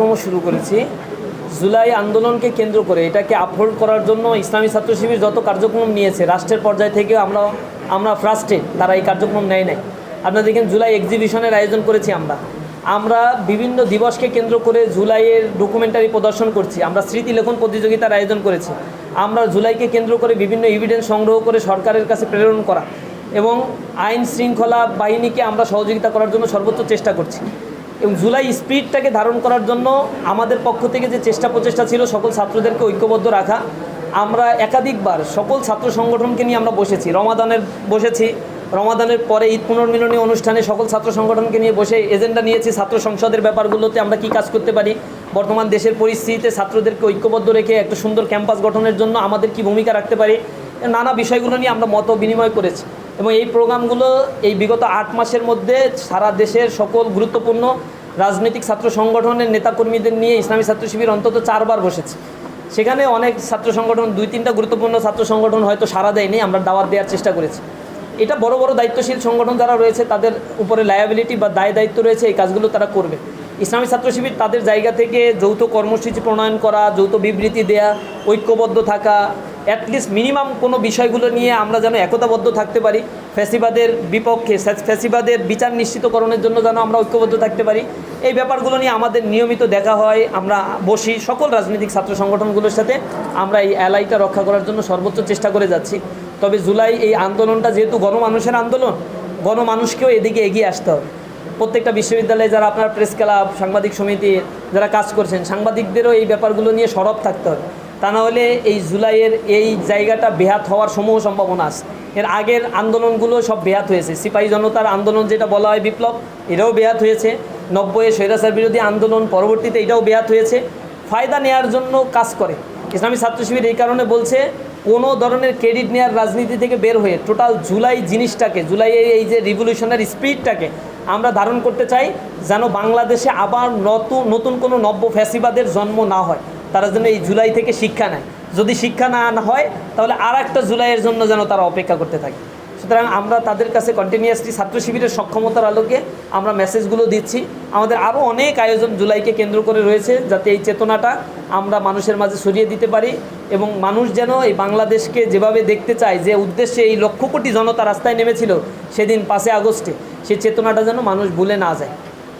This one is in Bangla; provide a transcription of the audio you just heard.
কার্যক্রম শুরু করেছি। জুলাই আন্দোলনকে কেন্দ্র করে এটাকে আপহোল্ড করার জন্য ইসলামী ছাত্র শিবির যত কার্যক্রম নিয়েছে, রাষ্ট্রের পর্যায় থেকে আমরা আমরা ফার্স্টে তারা এই কার্যক্রম নেয় নাই। আপনারা দেখেন জুলাই এক্সিবিশনের আয়োজন করেছি আমরা। আমরা বিভিন্ন দিবসকে কেন্দ্র করে জুলাইয়ের ডকুমেন্টারি প্রদর্শন করছি। আমরা স্মৃতি লেখন প্রতিযোগিতার আয়োজন করেছি। আমরা জুলাইকে কেন্দ্র করে বিভিন্ন এভিডেন্স সংগ্রহ করে সরকারের কাছে প্রেরণ করা এবং আইন শৃঙ্খলা বাহিনীকে আমরা সহযোগিতা করার জন্য সর্বোচ্চ চেষ্টা করছি। এবং জুলাই স্পিরিটটাকে ধারণ করার জন্য আমাদের পক্ষ থেকে যে চেষ্টা প্রচেষ্টা ছিল সকল ছাত্রদেরকে ঐক্যবদ্ধ রাখা, আমরা একাধিকবার সকল ছাত্র সংগঠনকে নিয়ে আমরা বসেছি। রমাদানের বসেছি। রমাদানের পরে ঈদ পুনর্মিলনী অনুষ্ঠানে সকল ছাত্র সংগঠনকে নিয়ে বসে এজেন্ডা নিয়েছি। ছাত্র সংসদের ব্যাপারগুলোতে আমরা কি কাজ করতে পারি? বর্তমান দেশের পরিস্থিতিতে ছাত্রদেরকে ঐক্যবদ্ধ রেখে একটা সুন্দর ক্যাম্পাস গঠনের জন্য আমাদের কি ভূমিকা রাখতে পারি? নানা বিষয়গুলো নিয়ে আমরা মত বিনিময় করেছি। এবং এই প্রোগ্রামগুলো এই বিগত আট মাসের মধ্যে সারা দেশের সকল গুরুত্বপূর্ণ রাজনৈতিক ছাত্র সংগঠনের নেতাকর্মীদের নিয়ে ইসলামী ছাত্র শিবির অন্তত চারবার বসেছে। সেখানে অনেক ছাত্র সংগঠন, দুই তিনটা গুরুত্বপূর্ণ ছাত্র সংগঠন হয়তো সারা দেয়নি, আমরা দাওয়াত দেওয়ার চেষ্টা করেছি। এটা বড় বড় দায়িত্বশীল সংগঠন যারা রয়েছে, তাদের উপরে লায়াবিলিটি বা দায় দায়িত্ব রয়েছে, এই কাজগুলো তারা করবে। ইসলামী ছাত্র শিবির তাদের জায়গা থেকে যৌথ কর্মসূচি প্রণয়ন করা, যৌথ বিবৃতি দেয়া, ঐক্যবদ্ধ থাকা অ্যাটলিস্ট মিনিমাম কোনো বিষয়গুলো নিয়ে আমরা যেন একতাবদ্ধ থাকতে পারি, ফ্যাসিবাদের বিপক্ষে, ফ্যাস- ফ্যাসিবাদের বিচার নিশ্চিতকরণের জন্য যেন আমরা ঐক্যবদ্ধ থাকতে পারি। এই ব্যাপারগুলো নিয়ে আমাদের নিয়মিত দেখা হয়, আমরা বসি সকল রাজনৈতিক ছাত্র সংগঠনগুলোর সাথে, আমরা এই অ্যালাইটা রক্ষা করার জন্য সর্বোচ্চ চেষ্টা করে যাচ্ছি। তবে জুলাই এই আন্দোলনটা যেহেতু গণমানুষের আন্দোলন, গণমানুষকেও এদিকে এগিয়ে আসতে হবে। প্রত্যেকটা বিশ্ববিদ্যালয়ে যারা আপনার প্রেস ক্লাব সাংবাদিক সমিতি, যারা কাজ করছেন, সাংবাদিকদেরও এই ব্যাপারগুলো নিয়ে সরব থাকতে হবে। তা না হলে এই জুলাইয়ের এই জায়গাটা বেহাত হওয়ার সমূহ সম্ভাবনা আছে। এর আগের আন্দোলনগুলো সব বেহাত হয়েছে। সিপাহী জনতার আন্দোলন যেটা বলা হয় বিপ্লব, এটাও বেহাত হয়েছে। নব্বইয়ে স্বৈরাচার বিরোধী আন্দোলন পরবর্তীতে এটাও বেহাত হয়েছে। ফায়দা নেয়ার জন্য কাজ করে। ইসলামী ছাত্র শিবির এই কারণে বলছে, কোনো ধরনের ক্রেডিট নেওয়ার রাজনীতি থেকে বের হয়ে টোটাল জুলাই জিনিসটাকে, জুলাইয়ের এই যে রিভলিউশনারি স্পিরিটটাকে আমরা ধারণ করতে চাই, যেন বাংলাদেশে আবার নতুন নতুন কোনো নব্য ফ্যাসিবাদের জন্ম না হয়। তারা যেন এই জুলাই থেকে শিক্ষা নেয়। যদি শিক্ষা না হয়, তাহলে আর একটা জুলাইয়ের জন্য যেন তারা অপেক্ষা করতে থাকে। সুতরাং আমরা তাদের কাছে কন্টিনিউয়াসলি ছাত্র শিবিরের সক্ষমতার আলোকে আমরা মেসেজগুলো দিচ্ছি। আমাদের আরও অনেক আয়োজন জুলাইকে কেন্দ্র করে রয়েছে যাতে এই চেতনাটা আমরা মানুষের মাঝে ছড়িয়ে দিতে পারি এবং মানুষ যেন এই বাংলাদেশকে যেভাবে দেখতে চায়, যে উদ্দেশ্যে এই লক্ষ কোটি জনতা রাস্তায় নেমেছিল সেদিন পাঁচে আগস্টে, সেই চেতনাটা যেন মানুষ ভুলে না যায়।